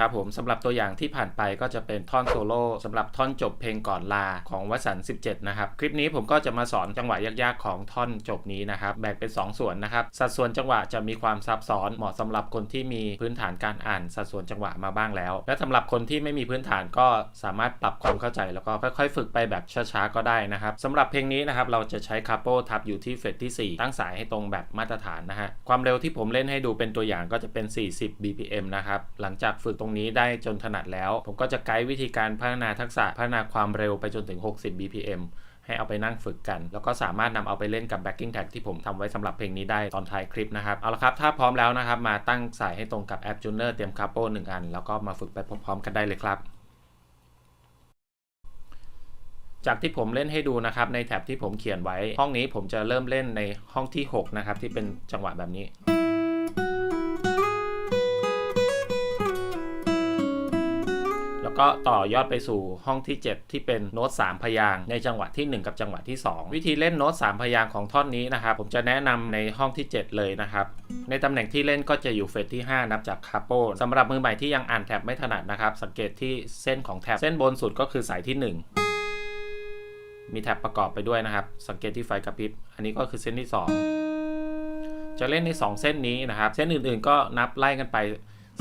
สวัสดีครับผมสำหรับตัวอย่างที่ผ่านไปก็จะเป็นท่อนโซโล่สำหรับท่อนจบเพลงก่อนลาของวสันต์17 นะครับ คลิปนี้ผมก็จะมาสอนจังหวะยากๆของท่อนจบนี้นะครับ แบ่งเป็น 2 ส่วนนะครับ สัดส่วนจังหวะจะมีความซับซ้อนเหมาะสำหรับคนที่มีพื้นฐานการอ่านสัดส่วนจังหวะมาบ้างแล้ว และสำหรับคนที่ไม่มีพื้นฐานก็สามารถปรับความเข้าใจแล้วก็ค่อยๆ ฝึกไปแบบช้าๆก็ได้นะครับสำหรับเพลงนี้นะครับเราจะใช้คาโปทับอยู่ที่เฟรตที่ 4 ตั้งสายให้ตรงแบบมาตรฐานนะฮะความเร็วที่ผมเล่นให้ดูเป็นตัวอย่างก็จะเป็น 40 bpm นะครับหลังจากฝึกตรงนี้ได้จนถนัดแล้ว ผมก็จะไกด์วิธีการพัฒนาทักษะพัฒนาความเร็วไปจนถึง 60 bpm ให้เอาไปนั่งฝึกกัน แล้วก็สามารถนำเอาไปเล่นกับ backing tag ที่ผมทำไว้สำหรับเพลงนี้ได้ตอนท้ายคลิปนะครับ เอาละครับ ถ้าพร้อมแล้วนะครับ มาตั้งสายให้ตรงกับแอป Tuner เตรียมคาโป้หนึ่งอัน แล้วก็มาฝึกไปพร้อมๆกันได้เลยครับ จากที่ผมเล่นให้ดูนะครับ ในแท็บที่ผมเขียนไว้ ห้องนี้ผมจะเริ่มเล่นในห้องที่ 6 นะครับ ที่เป็นจังหวะแบบนี้ ก็ต่อยอดไปสู่ห้องที่ 7 ที่เป็นโน้ต3พยางในจังหวะที่ 1 กับจังหวะที่ 2 วิธีเล่นโน้ต3พยางของท่อนนี้นะครับ ผมจะแนะนำในห้องที่ 7 เลยนะครับ ในตำแหน่งที่เล่นก็จะอยู่เฟสที่ 5 นับจากคาโปสำหรับมือใหม่ที่ยังอ่านแท็บไม่ถนัดนะครับ สังเกตที่เส้นของแท็บเส้นบนสุดก็คือสายที่ 1 มีแท็บประกอบไปด้วยนะครับ สังเกตที่ไฟกระพริบอันนี้ก็คือเส้นที่ 2 จะเล่นใน 2 เส้นนี้นะครับ เส้นอื่นๆ ก็นับไล่กันไป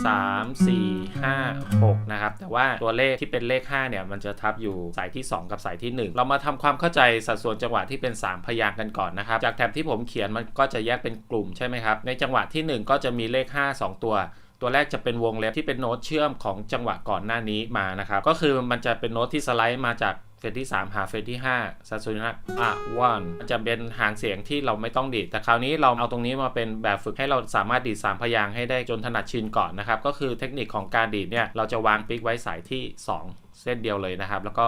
3 4 5 6 นะครับ แต่ว่าตัวเลขที่เป็นเลข 5 เนี่ย มันจะทับอยู่สายที่ 2 กับสายที่ 1 เรามาทำความเข้าใจสัดส่วนจังหวะที่เป็น 3 พยางค์กันก่อนนะครับ จากแถบที่ผมเขียนมันก็จะแยกเป็นกลุ่มใช่ไหมครับ ในจังหวะที่ 1 ก็จะมีเลข 5 2 ตัวตัวแรกจะเป็นวงเล็บที่เป็นโน้ตเชื่อมของจังหวะก่อนหน้านี้มานะครับ ก็คือมันจะเป็นโน้ตที่สไลด์มาจาก เฟสที่ 3 หาเฟสที่5สัดส่วนนะอะวันจะเป็นหางเสียงที่เราไม่ต้องดีด แต่คราวนี้เราเอาตรงนี้มาเป็นแบบฝึกให้เราสามารถดีด 3 พยางค์ให้ได้จนถนัดชินก่อนนะครับ ก็คือเทคนิคของการดีดเนี่ย เราจะวางปิกไว้สายที่ 2 เส้นเดียวเลยนะครับ แล้วก็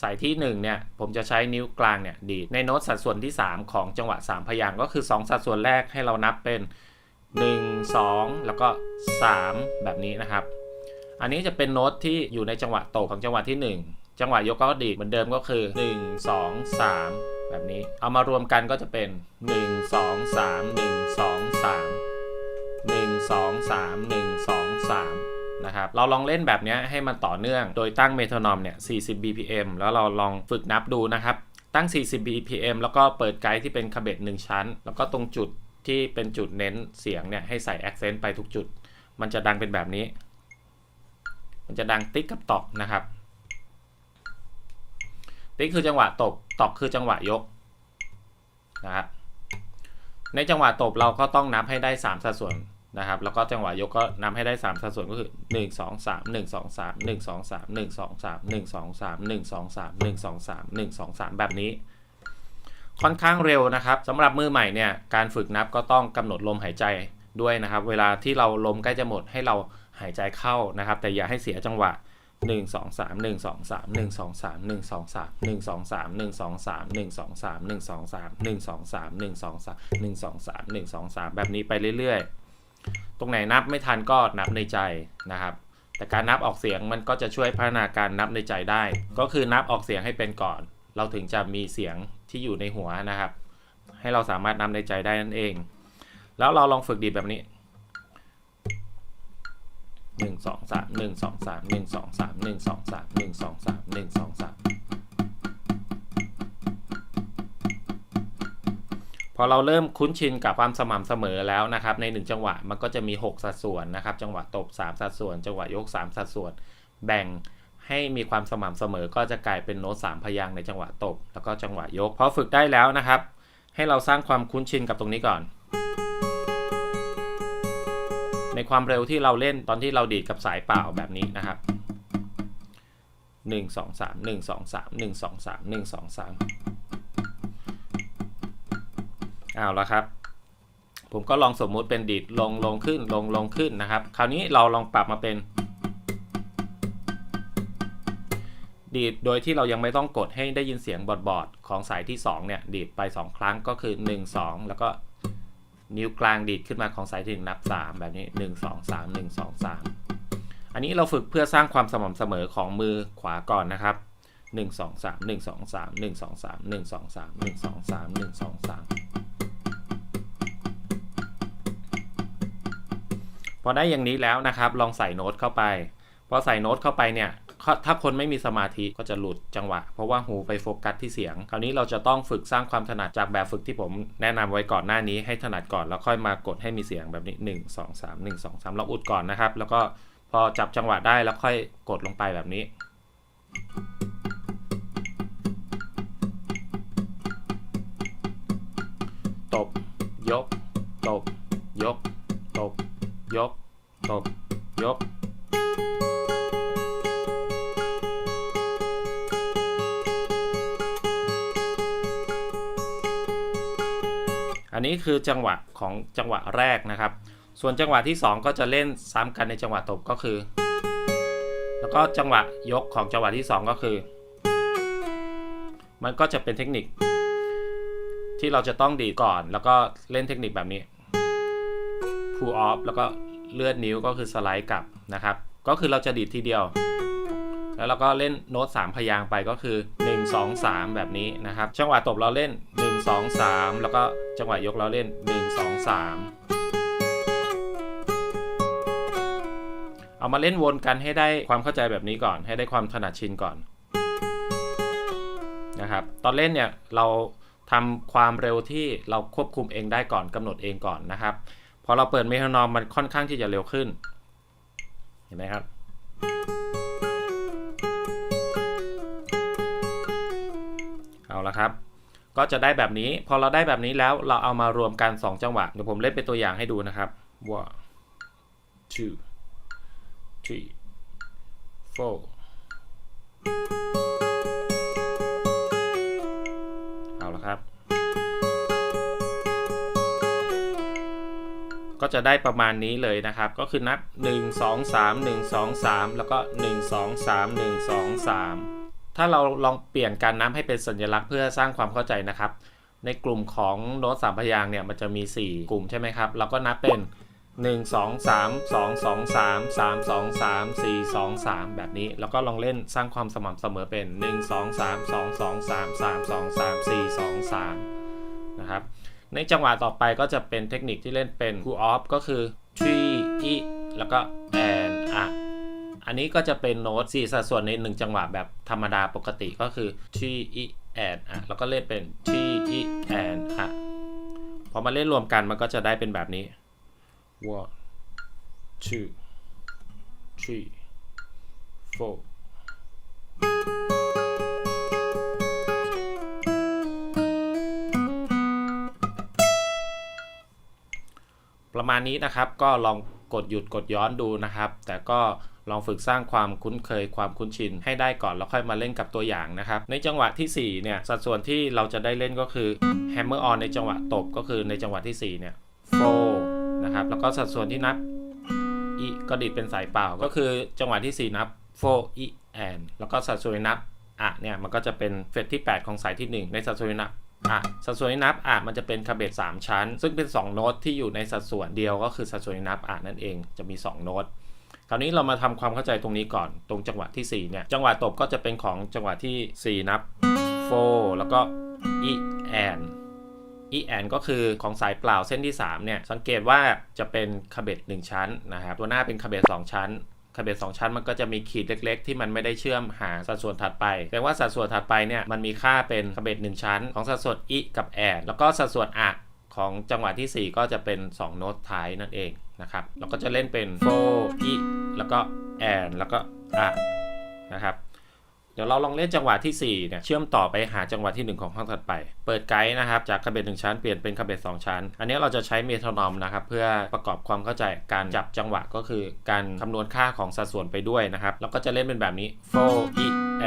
สายที่ 1 เนี่ย ผมจะใช้นิ้วกลางเนี่ยดีดในโน้ตสัดส่วนที่ 3 ของจังหวะ 3 พยางค์ก็คือ 2 สัดส่วนแรกให้เรานับเป็น 1 2 แล้วก็ 3 แบบนี้นะครับ อันนี้จะเป็นโน้ตที่อยู่ในจังหวะโตของจังหวะที่ 1 จังหวะยกก็ดีดเหมือนเดิมก็คือ 1 2 3 แบบนี้ เอามารวมกันก็จะเป็น 1 2 3 1 2 3 1 2 3 1 2 3นะครับเราลองเล่นแบบนี้ให้มันต่อเนื่อง โดยตั้งเมโทรนอมเนี่ย 40 bpm แล้วเราลองฝึกนับดูนะครับ ตั้ง 40 bpm แล้วก็เปิดไกด์ที่เป็นคาเบต1ชั้น แล้วก็ตรงจุดที่เป็นจุดเน้นเสียงเนี่ยให้ใส่ accent ไปทุกจุด มันจะดังเป็นแบบนี้ มันจะดังติ๊กกับตอกนะครับ ติ๊กคือจังหวะตบตอกคือจังหวะยกนะครับในจังหวะตบเราก็ต้องนับให้ได้ 3 สัดส่วนนะครับ แล้วก็จังหวะยกก็นับให้ได้ 3 สัดส่วนก็คือ 1 2 3 1 2 3 1 2 3 1 2 3 1 2 3 1 2 3 1 2 3 1 2 3 แบบนี้ ค่อนข้างเร็วนะครับสำหรับมือใหม่เนี่ยการฝึกนับก็ต้องกำหนดลมหายใจด้วยนะครับ เวลาที่เราลมใกล้จะหมดให้เราหายใจเข้านะครับ แต่อย่าให้เสียจังหวะ 1 2 3 1 2 3 1 2 3 1 2 3 1 2 3 1 2 3 1 2 3 1 2 3 1 2 3 1 2 3 1 2 3 1 2 3แบบนี้ไปเรื่อยๆ ตรงไหนนับไม่ทันก็นับในใจนะครับ แต่การนับออกเสียงมันก็จะช่วยพัฒนาการนับในใจได้ ก็คือนับออกเสียงให้เป็นก่อน เราถึงจะมีเสียงที่อยู่ในหัวนะครับ ให้เราสามารถนับในใจได้นั่นเอง แล้วเราลองฝึกดีแบบนี้ หนึ่งสองสามหนึ่งสองสามหนึ่งสองสามหนึ่งสองสามหนึ่งสองสามหนึ่งสองสามพอเราเริ่มคุ้นชินกับความสม่ำเสมอแล้วนะครับ ใน 1 จังหวะมันก็จะมี 6 สัดส่วนนะครับ จังหวะตบ 3 สัดส่วน จังหวะยก 3 สัดส่วน แบ่งให้มีความสม่ำเสมอก็จะกลายเป็นโน้ต3พยางในจังหวะตบ แล้วก็จังหวะยกพอฝึกได้แล้วนะครับ ให้เราสร้างความคุ้นชินกับตรงนี้ก่อน ในความเร็วที่เราเล่นตอนที่เราดีดกับสายเปล่าแบบนี้นะครับ 1 2 3 1 2 3 1 2 3 1 2 3เอาละครับ ผมก็ลองสมมุติเป็นดีดลงลงขึ้นลงลงขึ้นนะครับ คราวนี้เราลองปรับมาเป็น ดีดโดยที่เรายังไม่ต้องกดให้ได้ยินเสียงบอดบอดของสายที่ 2 เนี่ย ดีดไป 2 ครั้งก็คือ 1 2 แล้วก็ นิ้วกลางดีดขึ้นมาของสายที่หนึ่งนับ 3 แบบนี้ 1 2 3 1 2 3 อันนี้เราฝึกเพื่อสร้างความสม่ำเสมอของมือขวาก่อนนะครับ 1 2 3 1 2 3 1 2 3 1 2 3 1 2 3 1 2 3 พออได้อย่างนี้แล้วนะครับ ลองใส่โน้ตเข้าไป พอใส่โน้ตเข้าไปเนี่ยถ้าคนไม่มีสมาธิก็จะหลุดจังหวะ เพราะว่าหูไปโฟกัสที่เสียง คราวนี้เราจะต้องฝึกสร้างความถนัดจากแบบฝึกที่ผมแนะนำไว้ก่อนหน้านี้ให้ถนัดก่อนแล้วค่อยมากดให้มีเสียงแบบนี้ 1 2 3 1 2 3เราอุดก่อนนะครับ แล้วก็พอจับจังหวะได้แล้วค่อยกดลงไปแบบนี้ ตบ ยก ตบ ยก ตบ ยก ตบ ยก อันนี้คือจังหวะของจังหวะแรกนะครับ ส่วนจังหวะที่ 2 ก็จะเล่นซ้ำกันในจังหวะตบก็คือ แล้วก็จังหวะยกของจังหวะที่ 2 ก็คือ มันก็จะเป็นเทคนิค ที่เราจะต้องดีดก่อน แล้วก็เล่นเทคนิคแบบนี้ pull off แล้วก็เลื่อนนิ้วก็คือสไลด์กลับนะครับ ก็คือเราจะดีดทีเดียว แล้วเราก็เล่นโน้ต 3 พยางไปก็คือ 1 2 3 แบบนี้นะครับ จังหวะตบเราเล่น 1 2 3 แล้วก็จังหวะยกเราเล่น 1 2 3 เอามาเล่นวนกันให้ได้ความเข้าใจแบบนี้ก่อน ให้ได้ความถนัดชินก่อนนะครับ ตอนเล่นเนี่ยเราทำความเร็วที่เราควบคุมเองได้ก่อนกำหนดเองก่อนนะครับ พอเราเปิดเมโทรนอมมันค่อนข้างที่จะเร็วขึ้น เห็นไหมครับเอาละครับ ก็จะได้แบบนี้ พอเราได้แบบนี้แล้วเราเอามารวมกัน 2 จังหวะ เดี๋ยวผมเล่นเป็นตัวอย่างให้ดูนะครับ one two three four เอาละครับ ก็จะได้ประมาณนี้เลยนะครับ ก็คือนับ 1 2 3 1 2 3 แล้วก็ 1 2 3 1 2 3 ถ้าเราลองเปลี่ยนการนับให้เป็นสัญลักษณ์เพื่อสร้างความเข้าใจนะครับ ในกลุ่มของโน้ตสามพยางเนี่ยมันจะมี 4 กลุ่มใช่ไหมครับ เราก็นับเป็น 1 2 3 2 2 3 3 2 3 4 2 3 แบบนี้ แล้วก็ลองเล่นสร้างความสม่ำเสมอเป็น 1 2 3 2 2 3 3 2 3 4 2 3 นะครับ ในจังหวะต่อไปก็จะเป็นเทคนิคที่เล่นเป็น pull off ก็คือ three e แล้วก็ and อะ อันนี้ก็จะเป็นโน้ต4สัดส่วนใน 1 จังหวะแบบธรรมดาปกติก็คือ three e and อะแล้วก็เล่นเป็น three e and อะพอมาเล่นรวมกันมันก็จะได้เป็นแบบนี้ one two three four ประมาณนี้นะครับก็ลองกดหยุดกดย้อนดูนะครับ แต่ก็ ลองฝึกสร้างความคุ้นเคยความคุ้นชินให้ได้ก่อนแล้วค่อยมาเล่นกับตัวอย่างนะครับ ในจังหวะที่ 4 เนี่ยสัดส่วนที่เราจะได้เล่นก็คือ hammer on ในจังหวะตบก็คือในจังหวะที่ 4 เนี่ย four นะครับ แล้วก็สัดส่วนที่นับ e ก็ดีดเป็นสายเปล่า ก็คือจังหวะที่ 4 นับ four e and แล้วก็สัดส่วนนับอะเนี่ยมันก็จะเป็นเฟรตที่ 8 ของสายที่ 1 ในสัดส่วนนับอะสัดส่วนนับอะมันจะเป็นคาเบต3ชั้น ซึ่งเป็น 2 โน้ตที่อยู่ในสัดส่วนเดียวก็คือสัดส่วนนับอะนั่นเองจะมี 2 โน้ต คราวนี้เรามาทำความเข้าใจตรงนี้ก่อนตรงจังหวะที่4เนี่ยจังหวะตบก็จะเป็นของจังหวะที่ 4 นับ4แล้วก็ e and e and ก็คือของสายเปล่าเส้นที่3เนี่ยสังเกตว่าจะเป็นคาเบต1ชั้นนะครับตัวหน้าเป็นคาเบต2ชั้นคาเบต2ชั้นมันก็จะมีขีดเล็ก ๆ ที่มันไม่ได้เชื่อมหาสัดส่วนถัดไปแปลว่าสัดส่วนถัดไปเนี่ยมันมีค่าเป็นคาเบต1ชั้น ของสัดส่วน e กับ and แล้วก็สัดส่วนอะของจังหวะที่ 4 ก็จะเป็น 2 โน้ตท้ายนั่นเอง นะครับ เราก็จะเล่นเป็น4 e แล้วก็ and แล้วก็อะนะครับ เดี๋ยวเราลองเล่นจังหวะที่4เนี่ยเชื่อมต่อไปหาจังหวะที่ 1 ของห้องถัดไป เปิดไกด์นะครับ จากคาเบต1ชั้นเปลี่ยนเป็นคาเบต2ชั้น อันนี้เราจะใช้เมทรนอมนะครับ เพื่อประกอบความเข้าใจการจับจังหวะก็คือการคำนวณค่าของสัดส่วนไปด้วยนะครับ แล้วก็จะเล่นเป็นแบบนี้4 e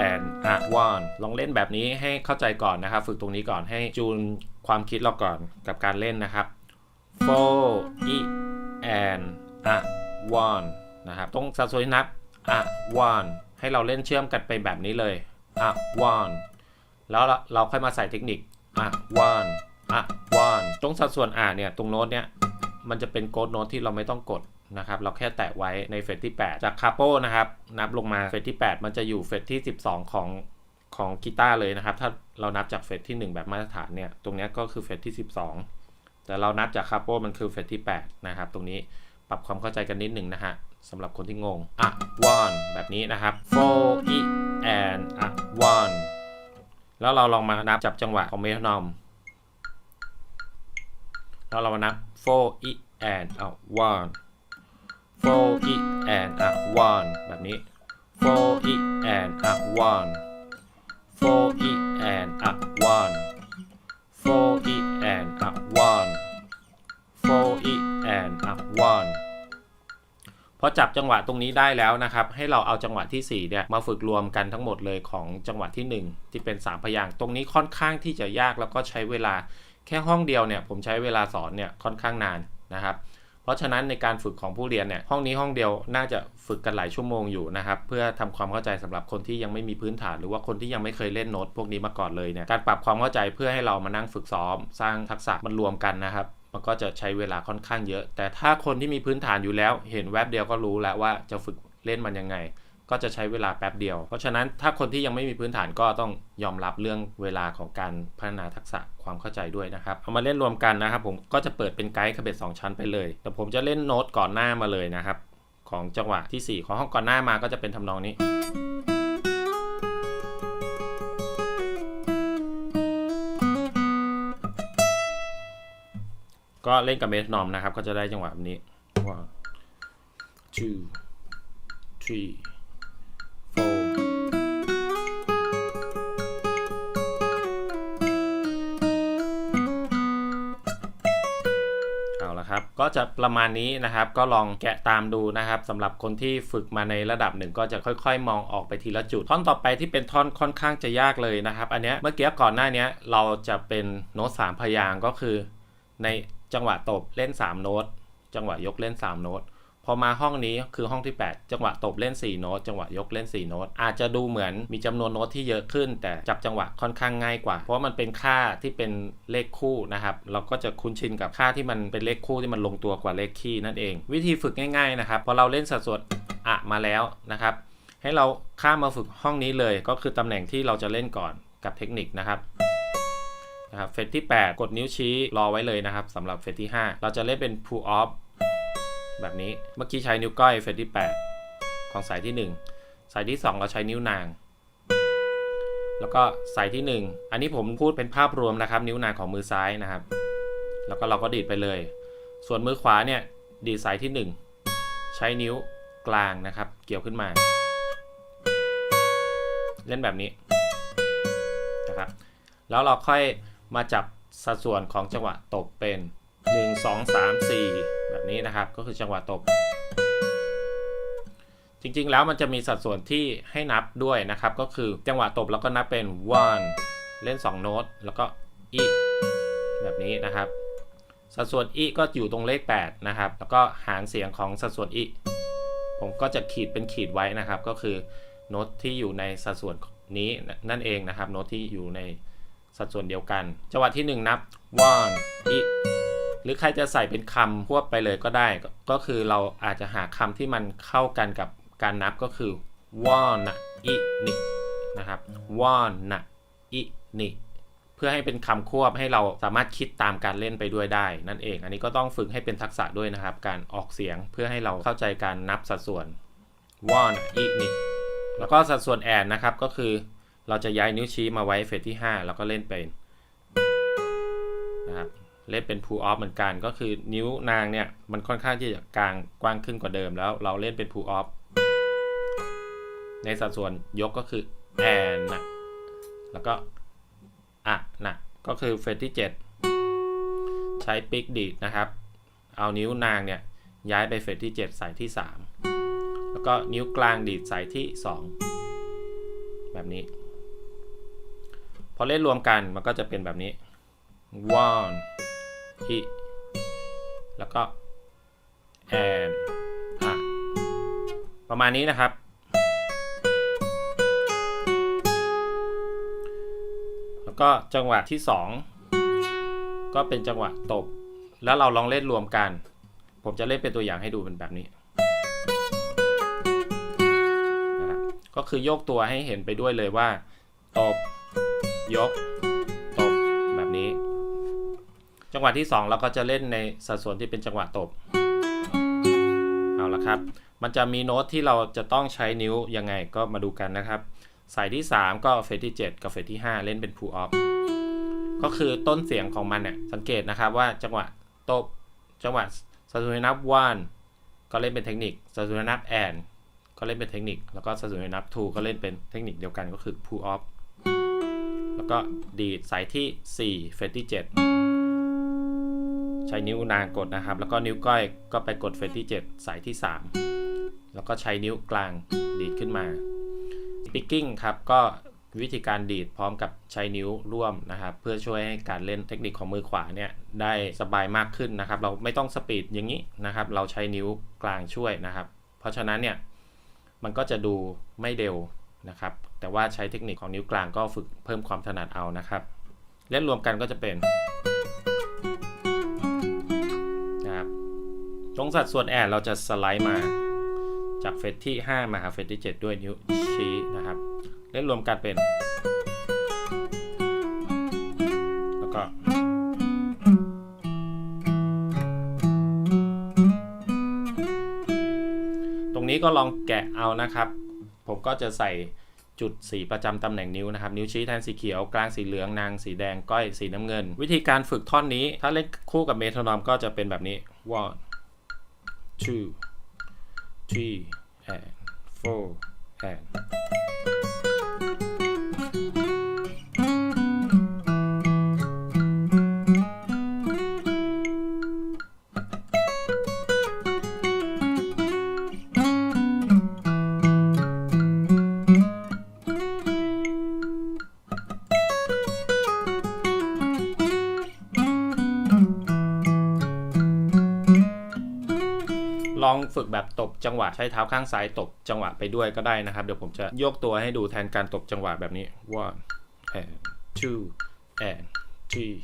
and a 1ลองเล่นแบบนี้ให้เข้าใจก่อนนะครับ ฝึกตรงนี้ก่อนให้จูนความคิดเราก่อนกับการเล่นนะครับ4 e and a 1นะครับตรงสัดส่วนที่นับ a 1ให้เราเล่นเชื่อมกันไปแบบนี้เลย a 1แล้วเราค่อยมาใส่เทคนิค a 1 a 1ตรงสัดส่วน a เนี่ย ตรงโน้ตเนี่ย มันจะเป็นโกดโน้ตที่เราไม่ต้องกดนะครับ เราแค่แตะไว้ในเฟสที่ 8 จากคาโปนะครับ นับลงมาเฟสที่ 8 มันจะอยู่เฟสที่ 12 ของของกีตาร์เลยนะครับ ถ้าเรานับจากเฟสที่ 1 แบบมาตรฐานเนี่ย ตรงนี้ก็คือเฟสที่ 12 แต่เรานับจากคาโปมันคือเฟสที่ 8 นะครับ ตรงนี้ปรับความเข้าใจกันนิดหนึ่งนะฮะสำหรับคนที่งงอะ one แบบนี้นะครับ four e and อะ one แล้วเราลองมานับจับจังหวะของเมทรนอมแล้วเรามานับ four e and อะ one four e and อะ one แบบนี้ four e and อะ one four e and อะ one four e and อะ one four e and อะ one พอจับจังหวะตรงนี้ได้แล้วนะครับ ให้เราเอาจังหวะที่4เนี่ยมาฝึกรวมกันทั้งหมดเลยของจังหวะที่ 1 ที่เป็น 3 พยางค์ตรงนี้ค่อนข้างที่จะยากแล้วก็ใช้เวลาแค่ห้องเดียวเนี่ยผมใช้เวลาสอนเนี่ยค่อนข้างนานนะครับ เพราะฉะนั้นในการฝึกของผู้เรียนเนี่ยห้องนี้ห้องเดียวน่าจะฝึกกันหลายชั่วโมงอยู่นะครับ เพื่อทำความเข้าใจสำหรับคนที่ยังไม่มีพื้นฐาน หรือว่าคนที่ยังไม่เคยเล่นโน้ตพวกนี้มาก่อนเลยเนี่ยการปรับความเข้าใจเพื่อให้เรามานั่งฝึกซ้อม สร้างทักษะมันรวมกันนะครับ มันก็จะใช้เวลาค่อนข้างเยอะ แต่ถ้าคนที่มีพื้นฐานอยู่แล้ว เห็นแวบเดียวก็รู้แล้วว่าจะฝึกเล่นมันยังไง ก็จะใช้เวลาแป๊บเดียว เพราะฉะนั้นถ้าคนที่ยังไม่มีพื้นฐานก็ต้องยอมรับเรื่องเวลาของการพัฒนาทักษะความเข้าใจด้วยนะครับ เอามาเล่นรวมกันนะครับผมก็จะเปิดเป็นไกด์คาเบตสองชั้นไปเลย แต่ผมจะเล่นโน้ตก่อนหน้ามาเลยนะครับ ของจังหวะที่ 4 ของห้องก่อนหน้ามาก็จะเป็นทำนองนี้ ก็เล่นกับเมทนอมนะครับ ก็จะได้จังหวะแบบนี้ one two three four เอาละครับ ก็จะประมาณนี้นะครับ ก็ลองแกะตามดูนะครับสำหรับคนที่ฝึกมาในระดับหนึ่งก็จะค่อยๆ มองออกไปทีละจุด ท่อนต่อไปที่เป็นท่อนค่อนข้างจะยากเลยนะครับ อันเนี้ยเมื่อกี้ก่อนหน้านี้เราจะเป็นโน้ตสามพยางก็คือใน จังหวะตบเล่น 3 โน้ต จังหวะยกเล่น 3 โน้ต พอมาห้องนี้คือห้องที่ 8 จังหวะตบเล่น 4 โน้ต จังหวะยกเล่น 4 โน้ต อาจจะดูเหมือนมีจำนวนโน้ตที่เยอะขึ้น แต่จับจังหวะค่อนข้างง่ายกว่า เพราะมันเป็นค่าที่เป็นเลขคู่นะครับ เราก็จะคุ้นชินกับค่าที่มันเป็นเลขคู่ที่มันลงตัวกว่าเลขคี่นั่นเอง วิธีฝึกง่ายๆนะครับ พอเราเล่นสัดส่วนอะมาแล้วนะครับ ให้เราข้ามมาฝึกห้องนี้เลย ก็คือตำแหน่งที่เราจะเล่นก่อนกับเทคนิคนะครับ นะครับเฟสที่ 8 กดนิ้วชี้รอไว้เลยนะครับสำหรับเฟสที่ 5 เราจะเล่นเป็น pull off แบบนี้เมื่อกี้ใช้นิ้วก้อยเฟสที่ 8 ของสายที่ 1 สายที่ 2 เราใช้นิ้วนาง แล้วก็สายที่ 1 อันนี้ผมพูดเป็นภาพรวมนะครับ นิ้วนางของมือซ้ายนะครับ แล้วก็เราก็ดีดไปเลย ส่วนมือขวาเนี่ยดีดสายที่ 1 ใช้นิ้วกลางนะครับ เกี่ยวขึ้นมา เล่นแบบนี้นะครับแล้วเราค่อย มาจับสัดส่วนของจังหวะตบเป็น 1 2 3 4 แบบนี้นะครับ ก็คือจังหวะตบ จริงๆแล้วมันจะมีสัดส่วนที่ให้นับด้วยนะครับ ก็คือจังหวะตบแล้วก็นับเป็น one เล่น 2 โน้ต แล้วก็อีแบบนี้นะครับ สัดส่วนอีก็อยู่ตรงเลข 8 นะครับ แล้วก็หางเสียงของสัดส่วนอีผมก็จะขีดเป็นขีดไว้นะครับ ก็คือโน้ตที่อยู่ในสัดส่วนนี้นั่นเองนะครับ โน้ตที่อยู่ใน สัดส่วนเดียวกัน จังหวะที่ 1 นับ one อีหรือใครจะใส่เป็นคำควบไปเลยก็ได้ ก็คือเราอาจจะหาคำที่มันเข้ากันกับการนับก็คือ one นะอีนินะครับ one นะอีนิเพื่อให้เป็นคำควบให้เราสามารถคิดตามการเล่นไปด้วยได้ นั่นเอง อันนี้ก็ต้องฝึกให้เป็นทักษะด้วยนะครับ การออกเสียงเพื่อให้เราเข้าใจการนับสัดส่วน one อีนิแล้วก็สัดส่วนแอนนะครับก็คือ เราจะย้ายนิ้วชี้มาไว้เฟสที่ 5 แล้วก็เล่นเป็นนะครับเล่นเป็น pull off เหมือนกันก็คือนิ้วนางเนี่ย มันค่อนข้างที่จะกลางกว้างขึ้นกว่าเดิมแล้วเราเล่นเป็น pull off ในสัดส่วนยกก็คือ and นะแล้วก็อะนะก็คือเฟสที่ 7 ใช้ปิกดีดนะครับ เอานิ้วนางเนี่ย ย้ายไปเฟสที่ 7 สายที่ 3 แล้วก็นิ้วกลางดีดสายที่ 2 แบบนี้ อเล่นรวมกันมันก็จะเป็นแบบนี้ one he แล้วก็ and อะประมาณนี้นะครับ แล้วก็จังหวะที่ 2 ก็เป็นจังหวะตบ แล้วเราลองเล่นรวมกัน ผมจะเล่นเป็นตัวอย่างให้ดูเป็นแบบนี้นะครับก็คือโยกตัวให้เห็นไปด้วยเลยว่าตบ ยก ตบ แบบนี้ จังหวะที่ 2 เราก็จะเล่นในสัดส่วนที่เป็นจังหวะตบนะครับ มันจะมีโน้ตที่เราจะต้องใช้นิ้วยังไงก็มาดูกันนะครับ สายที่ 3 ก็เฟสที่ 7 กับเฟสที่ 5 เล่นเป็น pull off ก็คือต้นเสียงของมันเนี่ยสังเกตนะครับว่าจังหวะตบ จังหวะสตุนนับ one ก็เล่นเป็นเทคนิคสตุนนับ and ก็เล่นเป็นเทคนิค แล้วก็สตุนนับ two ก็เล่นเป็นเทคนิคเดียวกันก็คือ pull off ก็ดีดสายที่ 4 เฟสที่ 7 ใช้นิ้วนางกดนะครับ แล้วก็นิ้วก้อยก็ไปกดเฟสที่ 7 สายที่ 3 แล้วก็ใช้นิ้วกลางดีดขึ้นมา picking ครับก็วิธีการดีดพร้อมกับใช้นิ้วร่วมนะครับ เพื่อช่วยให้การเล่นเทคนิคของมือขวาเนี่ยได้สบายมากขึ้นนะครับ เราไม่ต้องสปีดอย่างนี้นะครับ เราใช้นิ้วกลางช่วยนะครับ เพราะฉะนั้นเนี่ยมันก็จะดูไม่เร็วนะครับ แต่ว่าใช้เทคนิคของนิ้วกลางก็ฝึกเพิ่มความถนัดเอานะครับเล่นรวมกันก็จะเป็นนะครับตรงสัดส่วนแอดเราจะสไลด์มาจากเฟสที่ 5 มาหาเฟสที่ 7 ด้วยนิ้วชี้นะครับเล่นรวมกันเป็น แล้วก็ตรงนี้ก็ลองแกะเอานะครับ ผมก็จะใส่ จุดสีประจำตำแหน่งนิ้วนะครับ นิ้วชี้แทนสีเขียว กลางสีเหลือง นางสีแดง ก้อยสีน้ำเงิน วิธีการฝึกท่อนนี้ ถ้าเล่นคู่กับเมโทรนอมก็จะเป็นแบบนี้ one two three and four and ฝึกแบบตบจังหวะใช้เท้าข้างซ้ายตบจังหวะไปด้วยก็ได้นะครับ เดี๋ยวผมจะยกตัวให้ดูแทนการตบจังหวะแบบนี้ one and two and three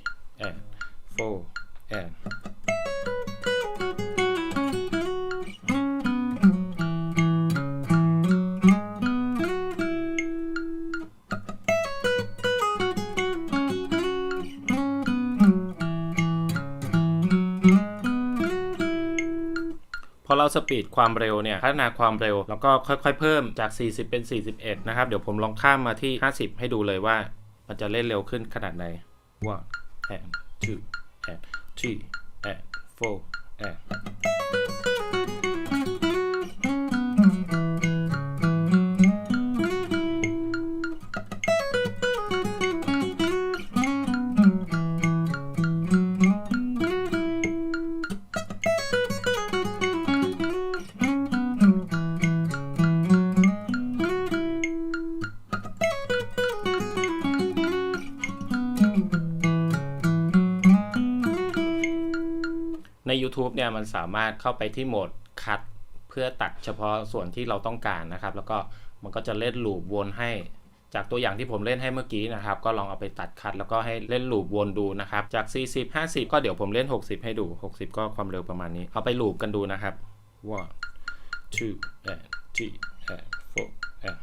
and four and สปีดความเร็วเนี่ยพัฒนาความเร็ว แล้วก็ค่อยๆเพิ่มจาก 40 เป็น 41 นะครับ เดี๋ยวผมลองข้ามมาที่ 50 ให้ดูเลยว่า มันจะเล่นเร็วขึ้นขนาดไหน one and two and three and four and ใน YouTube เนี่ยมันสามารถเข้าไปที่โหมดคัดเพื่อตัดเฉพาะส่วนที่เราต้องการนะครับ แล้วก็มันก็จะเล่นลูปวนให้ จากตัวอย่างที่ผมเล่นให้เมื่อกี้นะครับ ก็ลองเอาไปตัดคัด แล้วก็ให้เล่นลูปวนดูนะครับ จาก 40 50 ก็เดี๋ยวผมเล่น 60 ให้ดู 60 ก็ความเร็วประมาณนี้ เอาไปลูปกันดูนะครับ one two and three and four and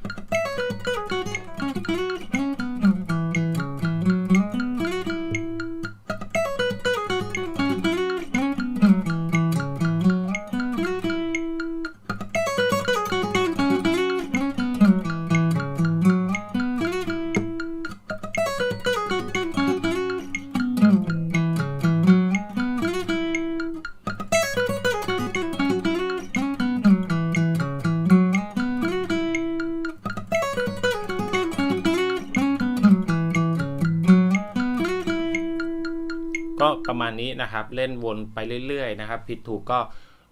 มาณนี้นะครับ เล่นวนไปเรื่อยๆนะครับ ผิดถูกก็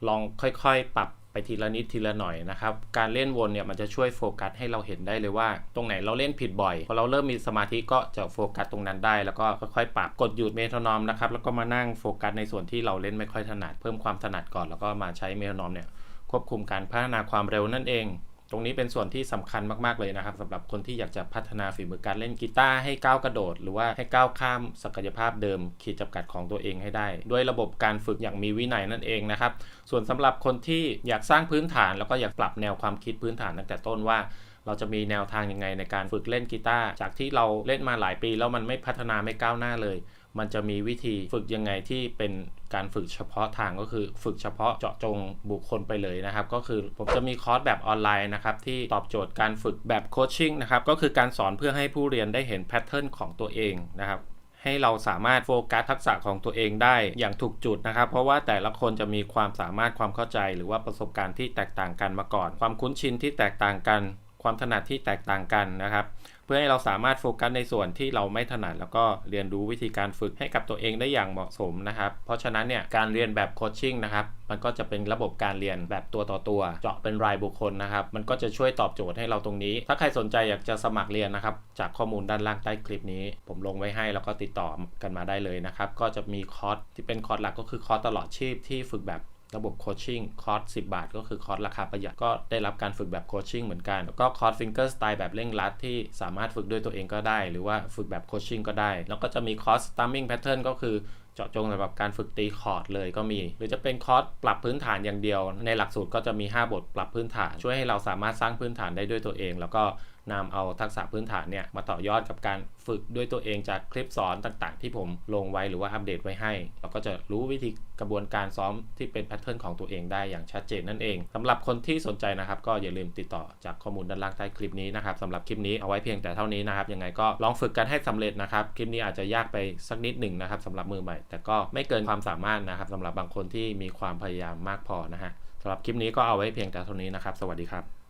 ลองค่อยๆ ปรับไปทีละนิดทีละหน่อยนะครับ การเล่นวนเนี่ยมันจะช่วยโฟกัสให้เราเห็นได้เลยว่า ตรงไหนเราเล่นผิดบ่อยพอเราเริ่มมีสมาธิก็จะโฟกัสตรงนั้นได้ แล้วก็ค่อยๆปรับกดหยุดเมโทรนอมนะครับแล้วก็มานั่งโฟกัสในส่วนที่เราเล่นไม่ค่อยถนัด เพิ่มความถนัดก่อนแล้วก็มาใช้เมโทรนอมเนี่ยควบคุมการพัฒนาความเร็วนั่นเอง ตรงนี้เป็นส่วนที่สำคัญมาก ๆ เลยนะครับสำหรับคนที่อยากจะพัฒนาฝีมือการเล่นกีตาร์ให้ก้าวกระโดด หรือว่าให้ก้าวข้ามศักยภาพเดิม ขีดจำกัดของตัวเองให้ได้ ด้วยระบบการฝึกอย่างมีวินัยนั่นเองนะครับ ส่วนสำหรับคนที่อยากสร้างพื้นฐาน แล้วก็อยากปรับแนวความคิดพื้นฐานตั้งแต่ต้นว่าเราจะมีแนวทางยังไงในการฝึกเล่นกีตาร์จากที่เราเล่นมาหลายปี แล้วมันไม่พัฒนาไม่ก้าวหน้าเลย มันจะมีวิธีฝึกยังไงที่เป็นการฝึกเฉพาะทางก็คือฝึกเฉพาะเจาะจงบุคคลไปเลยนะครับ ก็คือผมจะมีคอร์สแบบออนไลน์นะครับ ที่ตอบโจทย์การฝึกแบบโคชชิ่งนะครับ ก็คือการสอนเพื่อให้ผู้เรียนได้เห็นแพทเทิร์นของตัวเองนะครับให้เราสามารถโฟกัสทักษะของตัวเองได้อย่างถูกจุดนะครับ เพราะว่าแต่ละคนจะมีความสามารถความเข้าใจ หรือว่าประสบการณ์ที่แตกต่างกันมาก่อน ความคุ้นชินที่แตกต่างกัน ความถนัดที่แตกต่างกันนะครับ พื่อให้เราสามารถโฟกัสในส่วนที่เราไม่ถนัด แล้วก็เรียนรู้วิธีการฝึกให้กับตัวเองได้อย่างเหมาะสมนะครับ เพราะฉะนั้นเนี่ยการเรียนแบบโคชชิ่งนะครับมันก็จะเป็นระบบการเรียนแบบตัวต่อตัว เจาะเป็นรายบุคคลนะครับ มันก็จะช่วยตอบโจทย์ให้เราตรงนี้ ถ้าใครสนใจอยากจะสมัครเรียนนะครับ จากข้อมูลด้านล่างใต้คลิปนี้ ผมลงไว้ให้แล้วก็ติดต่อกันมาได้เลยนะครับ ก็จะมีคอร์สที่เป็นคอร์สหลักก็คือคอร์สตลอดชีพที่ฝึกแบบ ระบบโคชชิ่งคอร์ส10 บาท ก็คือคอร์สราคาประหยัดก็ได้รับการฝึกแบบโคชชิ่งเหมือนกัน แล้วก็คอร์สฟิงเกอร์สไตล์แบบเร่งรัดที่สามารถฝึกด้วยตัวเองก็ได้ หรือว่าฝึกแบบโคชชิ่งก็ได้ แล้วก็จะมีคอร์ส stamming pattern ก็คือเจาะจงสำหรับการฝึกตีคอร์ดเลยก็มี หรือจะเป็นคอร์สปรับพื้นฐานอย่างเดียว ในหลักสูตรก็จะมี 5 บทปรับพื้นฐาน ช่วยให้เราสามารถสร้างพื้นฐานได้ด้วยตัวเอง แล้วก็ นำเอาทักษะพื้นฐานเนี่ยมาต่อยอดกับการฝึกด้วยตัวเองจากคลิปสอนต่างๆ ที่ผมลงไว้หรือว่าอัปเดตไว้ให้ เราก็จะรู้วิธีกระบวนการซ้อมที่เป็นแพทเทิร์นของตัวเองได้อย่างชัดเจนนั่นเองสำหรับคนที่สนใจนะครับ ก็อย่าลืมติดต่อจากข้อมูลด้านล่างใต้คลิปนี้นะครับสำหรับคลิปนี้เอาไว้เพียงแต่เท่านี้นะครับยังไงก็ลองฝึกกันให้สำเร็จนะครับคลิปนี้อาจจะยากไปสักนิดหนึ่งนะครับสำหรับมือใหม่ แต่ก็ไม่เกินความสามารถนะครับสำหรับบางคนที่มีความพยายามมากพอนะฮะสำหรับคลิปนี้ก็เอาไว้เพียงแต่เท่านี้นะครับ สวัสดีครับ